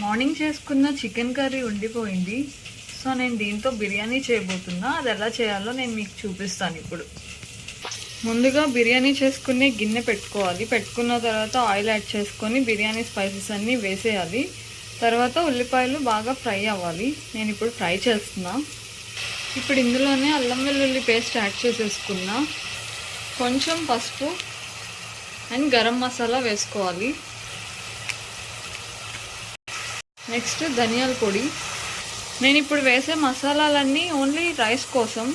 Morning చేసుకున్న chicken curry ఉండిపోయింది. So నేను దీంతో బిర్యానీ చేయబోతున్నా. అది ఎలా చేయాలో నేను మీకు చూపిస్తాను ఇప్పుడు. ముందుగా బిర్యానీ చేసుకునే గిన్నె పెట్టుకోవాలి. పెట్టుకున్న తర్వాత ఆయిల్ యాడ్ చేసుకొని బిర్యానీ స్పైసెస్ అన్నీ వేసేయాలి. తర్వాత ఉల్లిపాయలు బాగా ఫ్రై అవ్వాలి. నేను ఇప్పుడు ఫ్రై చేస్తున్నా. ఇప్పుడు ఇందులోనే అల్లం వెల్లుల్లి పేస్ట్ యాడ్ చేసేసుకున్నా. కొంచెం పసుపు అండ్ గరం మసాలా వేసుకోవాలి. నెక్స్ట్ ధనియాల పొడి. నేను ఇప్పుడు వేసే మసాలాలన్నీ ఓన్లీ రైస్ కోసం.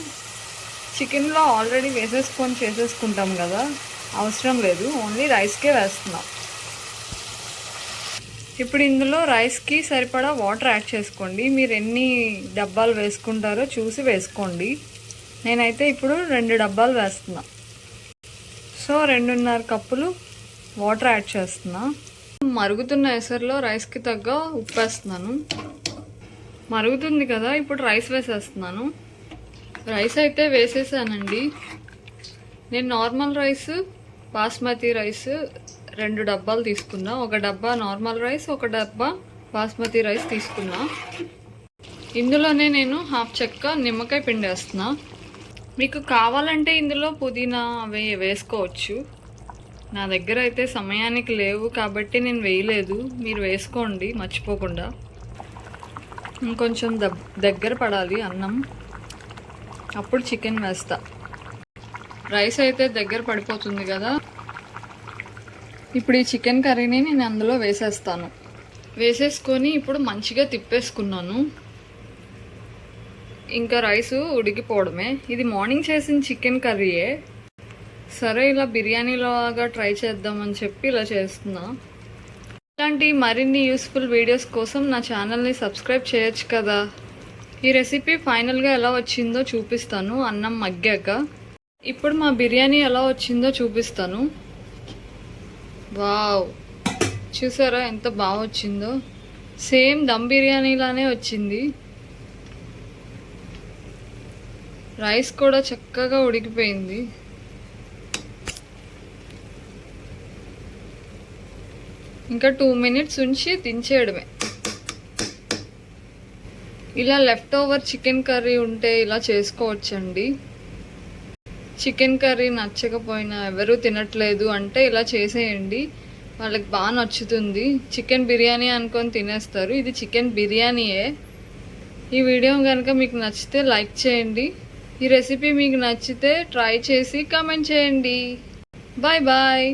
చికెన్లో ఆల్రెడీ వేసేసుకొని చేసేసుకుంటాం కదా అవసరం లేదు. ఓన్లీ రైస్కే వేస్తున్నాం. ఇప్పుడు ఇందులో రైస్కి సరిపడా వాటర్ యాడ్ చేసుకోండి. మీరు ఎన్ని డబ్బాలు వేసుకుంటారో చూసి వేసుకోండి. నేనైతే ఇప్పుడు రెండు డబ్బాలు వేస్తున్నా. సో రెండున్నర కప్పులు వాటర్ యాడ్ చేస్తున్నా. మరుగుతున్న ఎసర్లో రైస్కి తగ్గ ఉప్పు వేస్తున్నాను మరుగుతుంది కదా ఇప్పుడు రైస్ వేసేస్తున్నాను. రైస్ అయితే వేసేసానండి. నేను నార్మల్ రైస్ బాస్మతి రైస్ రెండు డబ్బాలు తీసుకున్నా. ఒక డబ్బా నార్మల్ రైస్ ఒక డబ్బా బాస్మతి రైస్ తీసుకున్నా. ఇందులోనే నేను హాఫ్ చెక్క నిమ్మకాయ పిండి వేస్తున్నా మీకు కావాలంటే ఇందులో పుదీనా అవి వేసుకోవచ్చు. నా దగ్గర అయితే సమయానికి లేవు కాబట్టి నేను వేయలేదు. మీరు వేసుకోండి మర్చిపోకుండా. ఇంకొంచెం దగ్ దగ్గర పడాలి అన్నం. అప్పుడు చికెన్ వేస్తా. రైస్ అయితే దగ్గర పడిపోతుంది కదా. ఇప్పుడు ఈ చికెన్ కర్రీని నేను అందులో వేసేస్తాను. వేసేసుకొని ఇప్పుడు మంచిగా తిప్పేసుకున్నాను. ఇంకా రైస్ ఉడికిపోవడమే. ఇది మార్నింగ్ చేసిన చికెన్ కర్రీయే. సరే ఇలా బిర్యానీ లాగా ట్రై చేద్దామని చెప్పి ఇలా చేస్తున్నా. ఇలాంటి మరిన్ని యూస్ఫుల్ వీడియోస్ కోసం నా ఛానల్ని సబ్స్క్రైబ్ చేయొచ్చు కదా. ఈ రెసిపీ ఫైనల్గా ఎలా వచ్చిందో చూపిస్తాను అన్నం మగ్గాక. ఇప్పుడు మా బిర్యానీ ఎలా వచ్చిందో చూపిస్తాను. వావ్! చూసారా ఎంత బాగా వచ్చిందో? సేమ్ దమ్ బిర్యానీలానే వచ్చింది. రైస్ కూడా చక్కగా ఉడికిపోయింది. ఇంకా టూ మినిట్స్ ఉంచి దించేయడమే. ఇలా లెఫ్ట్ ఓవర్ చికెన్ కర్రీ ఉంటే ఇలా చేసుకోవచ్చండి. చికెన్ కర్రీ నచ్చకపోయినా ఎవరు తినట్లేదు అంటే ఇలా చేసేయండి. వాళ్ళకి బాగా నచ్చుతుంది. చికెన్ బిర్యానీ అనుకొని తినేస్తారు. ఇది చికెన్ బిర్యానీయే. ఈ వీడియో కనుక మీకు నచ్చితే లైక్ చేయండి. ఈ రెసిపీ మీకు నచ్చితే ట్రై చేసి కామెంట్ చేయండి. Bye bye